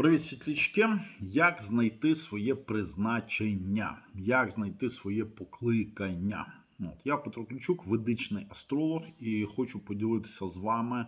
Привіт, світлячки! Як знайти своє призначення? Як знайти своє покликання? От, я Петро Ключук, ведичний астролог, і хочу поділитися з вами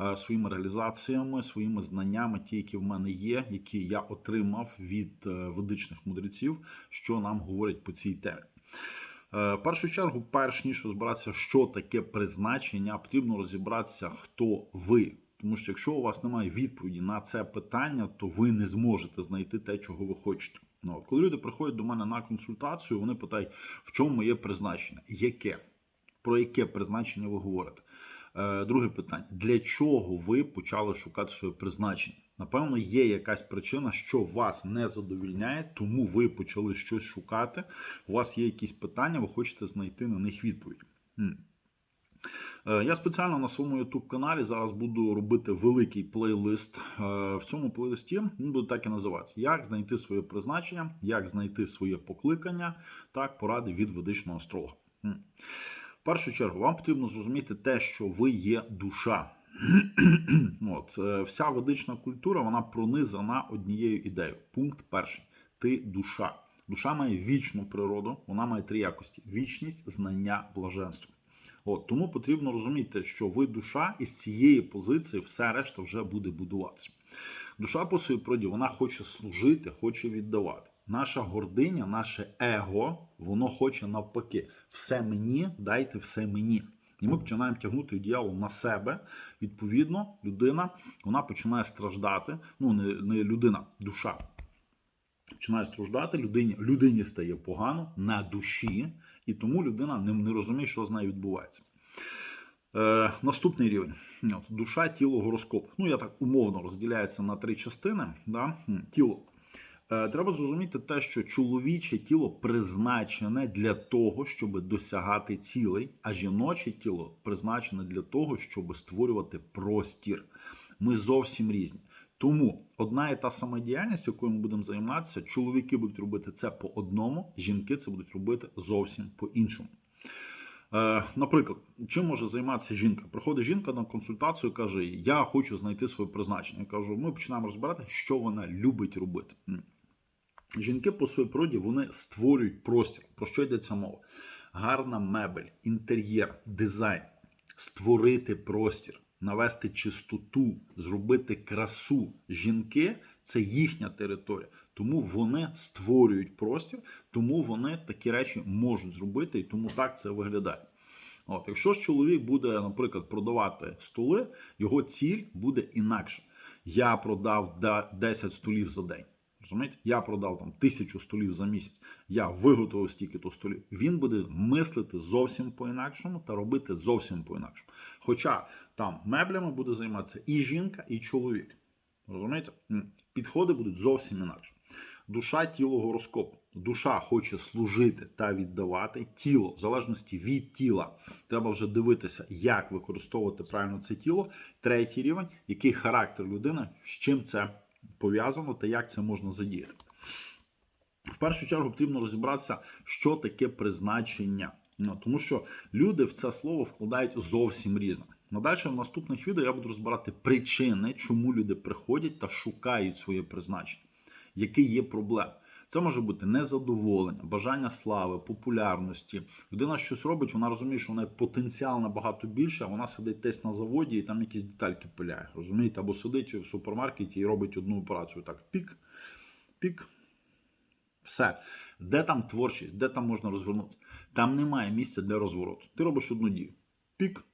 е, своїми реалізаціями, своїми знаннями, ті, які в мене є, які я отримав від е, ведичних мудреців, що нам говорять по цій темі. Е, В першу чергу, перш ніж розбиратися, що таке призначення, потрібно розібратися, хто ви. Тому що якщо у вас немає відповіді на це питання, то ви не зможете знайти те, чого ви хочете. Ну, коли люди приходять до мене на консультацію, вони питають, в чому моє призначення? Яке? Про яке призначення ви говорите? Е, друге питання: для чого ви почали шукати своє призначення? Напевно, є якась причина, що вас не задовільняє, тому ви почали щось шукати. У вас є якісь питання, ви хочете знайти на них відповідь. Е, Я спеціально на своєму youtube каналі зараз буду робити великий плейлист. Е, В цьому плейлисті він буде так і називатися: Як знайти своє призначення, як знайти своє покликання, так, поради від ведичного астролога. В першу чергу, вам потрібно зрозуміти те, що ви є душа. От, е, вся ведична культура вона пронизана однією ідеєю. Пункт перший: ти душа. Душа має вічну природу, вона має три якості: вічність, знання, блаженство. От, тому потрібно розуміти, що ви душа, і з цієї позиції все решта вже буде будуватися. Душа по своїй природі, вона хоче служити, хоче віддавати. Наша гординя, наше его, воно хоче навпаки. Все мені, дайте все мені. І ми починаємо тягнути діяло на себе. Відповідно, людина вона починає страждати. Ну, не, не людина, душа. Починає страждати, людині, людині стає погано на душі, і тому людина не, не розуміє, що з нею відбувається. Е, наступний рівень. Душа, тіло, гороскоп. Ну, я так умовно розділяється на три частини. Да? Тіло. Е, треба зрозуміти те, що чоловіче тіло призначене для того, щоб досягати цілей, а жіноче тіло призначене для того, щоб створювати простір. Ми зовсім різні. Тому одна і та сама діяльність, якою ми будемо займатися, чоловіки будуть робити це по одному, жінки це будуть робити зовсім по іншому. Е, наприклад, чим може займатися жінка? Приходить жінка на консультацію, каже: Я хочу знайти своє призначення. Я кажу, ми починаємо розбирати, що вона любить робити. Жінки по своїй природі вони створюють простір. Про що йдеться мова? Гарна мебель, інтер'єр, дизайн, створити простір, навести чистоту, зробити красу. Жінки це їхня територія. Тому вони створюють простір, тому вони такі речі можуть зробити, і тому так це виглядає. От, якщо ж чоловік буде, наприклад, продавати столи, його ціль буде інакше. Я продав 10 столів за день. Розумієте? Я продав там тисячу столів за місяць. Я виготовив стільки то столів. Він буде мислити зовсім по-інакшому та робити зовсім по-інакшому. Хоча там меблями буде займатися і жінка, і чоловік. Розумієте? Підходи будуть зовсім інакше. Душа, тіло, гороскоп. Душа хоче служити та віддавати. Тіло, в залежності від тіла, треба вже дивитися, як використовувати правильно це тіло. Третій рівень, який характер людини, з чим це пов'язано та як це можна задіяти. В першу чергу потрібно розібратися, що таке призначення. Ну, тому що люди в це слово вкладають зовсім різне. Надалі в наступних відео я буду розбирати причини, чому люди приходять та шукають своє призначення, які є проблеми. Це може бути незадоволення, бажання слави, популярності. Людина щось робить, вона розуміє, що в неї потенціал набагато більше, а вона сидить десь на заводі і там якісь детальки пиляє. Розумієте, або сидить в супермаркеті і робить одну операцію. Так, пік, пік. Все. Де там творчість, де там можна розвернутися? Там немає місця для розвороту. Ти робиш одну дію. Пік.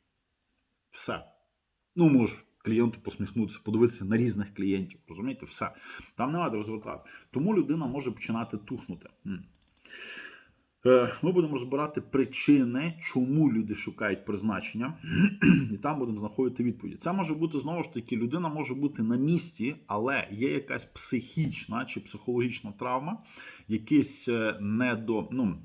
Все. Ну, можеш клієнту посміхнутися, подивитися на різних клієнтів. Розумієте, все. Там немає розвертатися. Тому людина може починати тухнути. Е, Ми будемо розбирати причини, чому люди шукають призначення, і там будемо знаходити відповіді. Це може бути знову ж таки, людина може бути на місці, але є якась психічна чи психологічна травма, якийсь е, недо. Ну,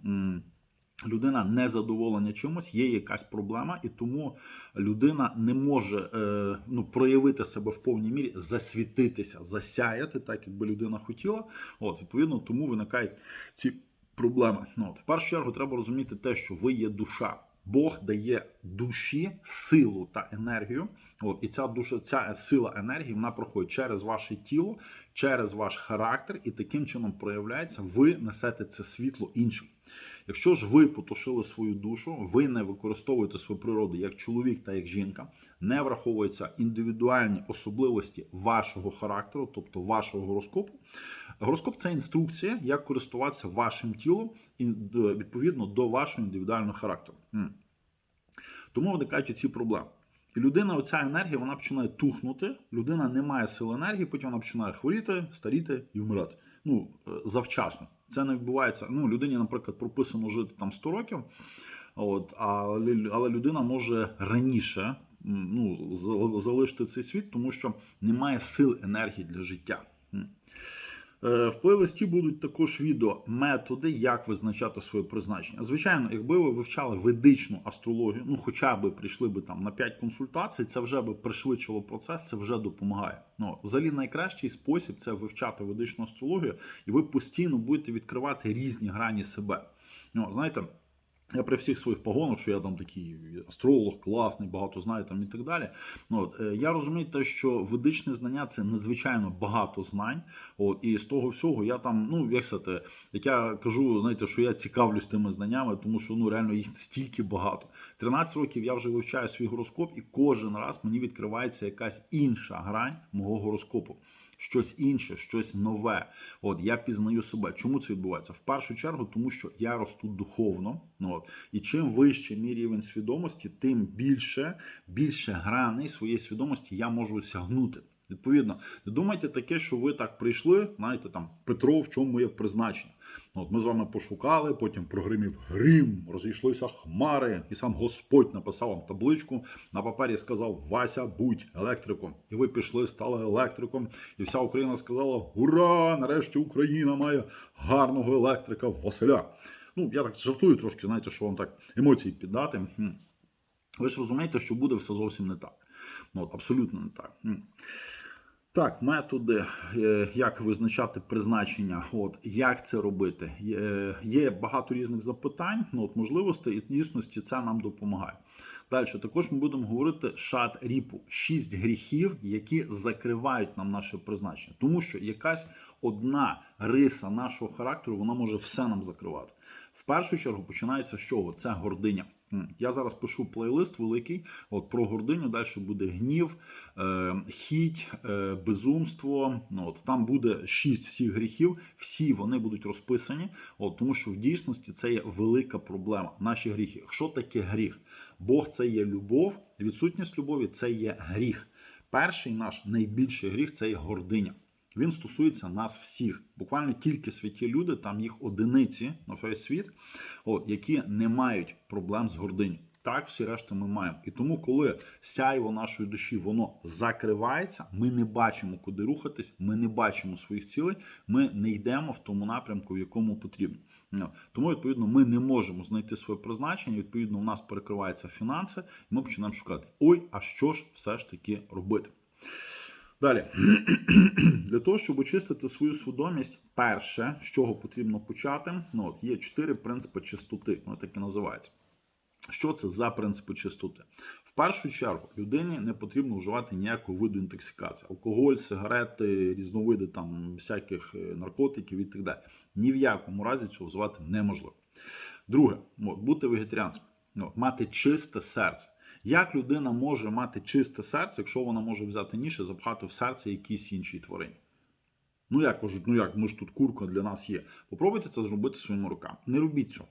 Людина незадоволена чимось, є якась проблема, і тому людина не може е, ну, проявити себе в повній мірі, засвітитися, засяяти, так якби людина хотіла. От, відповідно, тому виникають ці проблеми. Ну, от, в першу чергу треба розуміти те, що ви є душа. Бог дає душі силу та енергію. От, і ця душа, ця сила енергії вона проходить через ваше тіло, через ваш характер, і таким чином проявляється, ви несете це світло іншим. Якщо ж ви потушили свою душу, ви не використовуєте свою природу як чоловік та як жінка, не враховуються індивідуальні особливості вашого характеру, тобто вашого гороскопу. Гороскоп це інструкція, як користуватися вашим тілом е, відповідно до вашого індивідуального характеру. Тому виникають ці проблеми. І людина, оця енергія, вона починає тухнути. Людина не має сил енергії, потім вона починає хворіти, старіти і вмирати. Ну, е, завчасно. Це не відбувається. Ну, людині, наприклад, прописано жити там 100 років, от, але, людина може раніше ну, залишити цей світ, тому що немає сил енергії для життя. Е, В плейлисті будуть також відео методи, як визначати своє призначення. Звичайно, якби ви вивчали ведичну астрологію, ну хоча б прийшли би там на 5 консультацій, це вже би пришвидшило процес, це вже допомагає. Ну, взагалі, найкращий спосіб це вивчати ведичну астрологію, і ви постійно будете відкривати різні грані себе. Ну, знаєте. Я при всіх своїх погонах, що я там такий астролог, класний, багато знаю там і так далі. Ну, от, е, я розумію те, що ведичне знання це надзвичайно багато знань. От, і з того всього я там, ну як сказати, як я кажу, знаєте, що я цікавлюсь тими знаннями, тому що ну реально їх стільки багато. 13 років я вже вивчаю свій гороскоп, і кожен раз мені відкривається якась інша грань мого гороскопу. Щось інше, щось нове. От я пізнаю себе. Чому це відбувається? В першу чергу, тому що я росту духовно. Ну, от. І чим вище мій рівень свідомості, тим більше, більше граней своєї свідомості я можу осягнути. Відповідно, не думайте таке, що ви так прийшли, знаєте, там Петро, в чому моє призначення. От ми з вами пошукали, потім прогримів грім, розійшлися хмари, і сам Господь написав вам табличку на папері сказав: Вася, будь електриком. І ви пішли, стали електриком, і вся Україна сказала: Ура! Нарешті Україна має гарного електрика Василя. Ну, я так жартую трошки, знаєте, що вам так емоції піддати. Ви ж розумієте, що буде все зовсім не так. Ну, абсолютно не так. Так, методи, е, як визначати призначення, от як це робити. Є, є багато різних запитань, ну от можливостей, і в дійсності це нам допомагає. Далі також ми будемо говорити шат ріпу, шість гріхів, які закривають нам наше призначення, тому що якась одна риса нашого характеру вона може все нам закривати. В першу чергу починається з чого? Це гординя. Я зараз пишу плейлист великий. От про гординю далі буде гнів, е, хіть, е, безумство. Ну, От там буде шість всіх гріхів. Всі вони будуть розписані. От тому, що в дійсності це є велика проблема. Наші гріхи. Що таке гріх? Бог це є любов. Відсутність любові це є гріх. Перший наш найбільший гріх це є гординя. Він стосується нас всіх. Буквально тільки святі люди, там їх одиниці на весь світ, от, які не мають проблем з гординю. Так, всі решта ми маємо. І тому, коли сяйво нашої душі воно закривається, ми не бачимо, куди рухатись, ми не бачимо своїх цілей, ми не йдемо в тому напрямку, в якому потрібно. Ну, Тому, відповідно, ми не можемо знайти своє призначення. Відповідно, у нас перекриваються фінанси, і ми починаємо шукати: ой, а що ж все ж таки робити? Далі, для того, щоб очистити свою свідомість, перше, з чого потрібно почати, ну от є чотири принципи чистоти, вони так і називаються. Що це за принципи чистоти? В першу чергу людині не потрібно вживати ніякого виду інтоксикації: алкоголь, сигарети, різновиди там всяких е, наркотиків і так далі. Ні в якому разі цього вживати неможливо. Друге, от, бути вегетаріанцем, от, мати чисте серце. Як людина може мати чисте серце, якщо вона може взяти ніж і запхати в серце якісь інші тварині? Ну як кажуть, ну як, ми ж тут курка для нас є. Попробуйте це зробити своїми руками. Не робіть цього.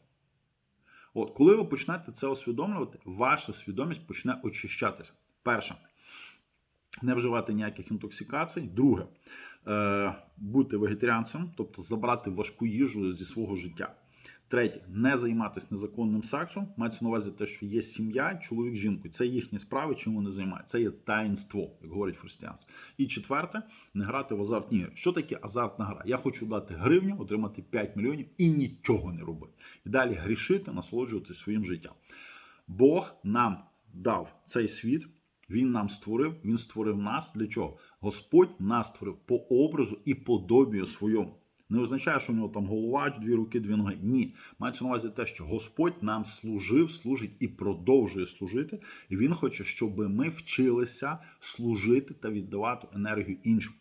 От, коли ви почнете це усвідомлювати, ваша свідомість почне очищатися. Перше, не вживати ніяких інтоксикацій. Друге, е, бути вегетаріанцем, тобто забрати важку їжу зі свого життя. Третє, не займатися незаконним сексом. Мається на увазі те, що є сім'я, чоловік з жінкою. Це їхні справи, чим вони займаються. Це є таїнство, як говорить християнство. І четверте, не грати в азартні ігри. Що таке азартна гра? Я хочу дати гривню, отримати 5 мільйонів і нічого не робити. І далі грішити, насолоджуватися своїм життям. Бог нам дав цей світ. Він нам створив, він створив нас для чого? Господь нас створив по образу і подобію своєму. Не означає, що у нього там голова, дві руки, дві ноги. Ні. Мається на увазі те, що Господь нам служив, служить і продовжує служити. І Він хоче, щоб ми вчилися служити та віддавати енергію іншим.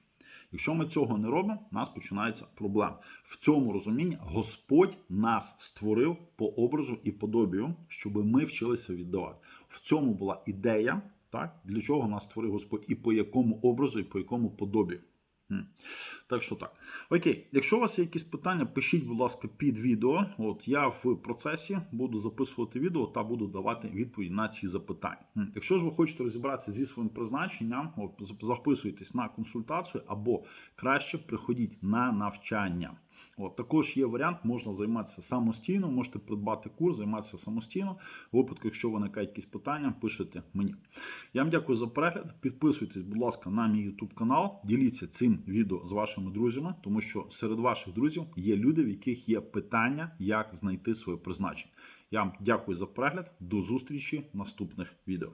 Якщо ми цього не робимо, у нас починається проблема. В цьому розумінні Господь нас створив по образу і подобію, щоб ми вчилися віддавати. В цьому була ідея, так для чого нас створив Господь, і по якому образу, і по якому подобію. Так що так. Окей, якщо у вас є якісь питання, пишіть, будь ласка, під відео. От я в процесі буду записувати відео та буду давати відповідь на ці запитання. Якщо ж ви хочете розібратися зі своїм призначенням, записуйтесь на консультацію або краще приходіть на навчання. От також є варіант, можна займатися самостійно, можете придбати курс, займатися самостійно. В випадку, якщо виникають якісь питання, пишете мені. Я вам дякую за перегляд. Підписуйтесь, будь ласка, на мій YouTube канал. Діліться цим відео з вашими друзями, тому що серед ваших друзів є люди, в яких є питання, як знайти своє призначення. Я вам дякую за перегляд. До зустрічі в наступних відео.